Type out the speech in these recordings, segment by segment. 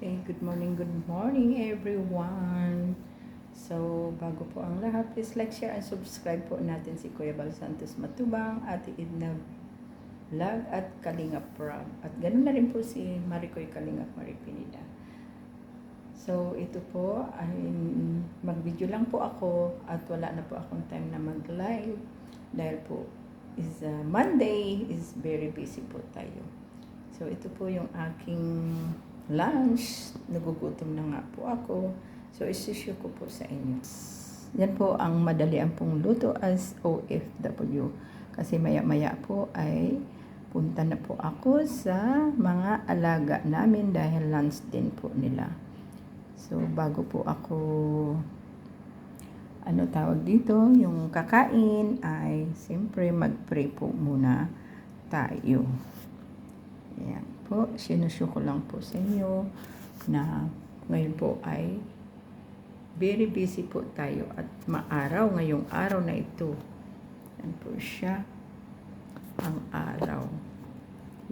Okay, good morning, good morning everyone. So, bago po ang lahat, please like, share, and subscribe po natin si Kuya Bal Santos Matubang, Ate Edna Vlog at Kalinga Prab. At ganoon na rin po si Maricoy Kalinga Maripinida. So, ito po ay mag-video lang po ako at wala na po akong time na mag-live dahil po is uh, Monday is very busy po tayo. So, ito po yung aking lunch. Nagugutom na nga po ako. So, isisyo ko po sa inyo. Yan po ang madalian pong luto as OFW. Kasi maya-maya po ay punta na po ako sa mga alaga namin dahil lunch din po nila. So, bago po ako ano tawag dito, yung kakain ay siyempre mag-pray po muna tayo. Ayan po, sinusyo ko lang po sa inyo na ngayon po ay very busy po tayo at maaraw ngayong araw na ito. Yan po siya ang araw.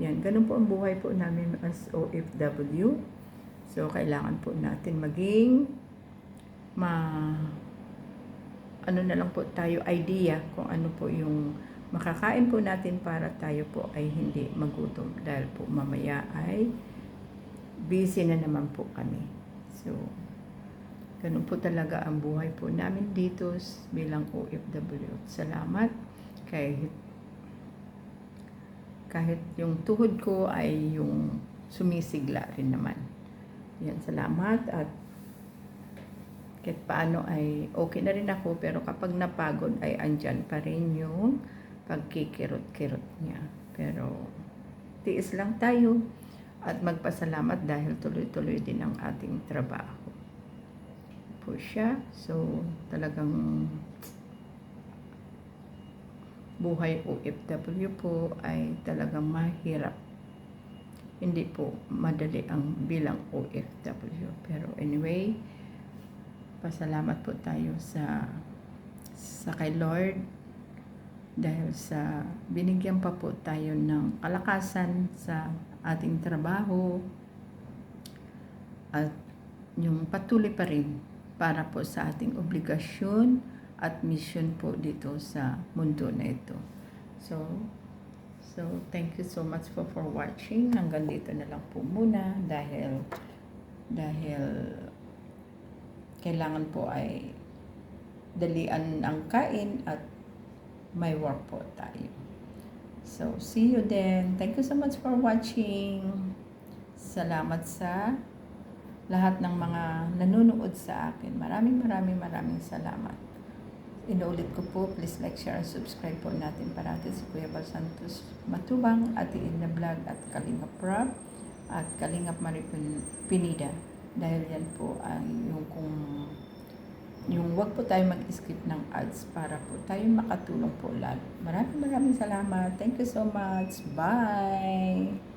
Yan, ganun po ang buhay po namin as OFW. So, kailangan po natin maging ma ano na lang po tayo idea kung ano po yung makakain po natin para tayo po ay hindi magutom dahil po mamaya ay busy na naman po kami. So, ganun po talaga ang buhay po namin dito bilang OFW. Salamat kahit kahit yung tuhod ko ay yung sumisigla rin naman. Yan, salamat at kahit paano ay okay na rin ako pero kapag napagod ay andyan pa rin yung pagkikirot-kirot niya. Pero tiis lang tayo at magpasalamat dahil tuloy-tuloy din ang ating trabaho. Po siya. So talagang buhay OFW po ay talagang mahirap. Hindi po madali ang bilang OFW. Pero anyway, pasalamat po tayo sa sa kay Lord dahil sa binigyan pa po tayo ng kalakasan sa ating trabaho at yung patuloy pa rin para po sa ating obligasyon at mission po dito sa mundo na ito. So, so thank you so much for, for watching. Hanggang dito na lang po muna dahil dahil kailangan po ay dalian ang kain at may work po tayo. So, see you then. Thank you so much for watching. Salamat sa lahat ng mga nanonood sa akin. Maraming maraming maraming salamat. Inuulit ko po, please like, share, and subscribe po natin parati si Kuya Bal Santos Matubang, Ate Edna Vlog at Kalingap Rob at Kalingap Maripin Pinida. Dahil yan po ang yung kung yung wag po tayo mag-skip ng ads para po tayo makatulong po lalo. Maraming maraming salamat. Thank you so much. Bye!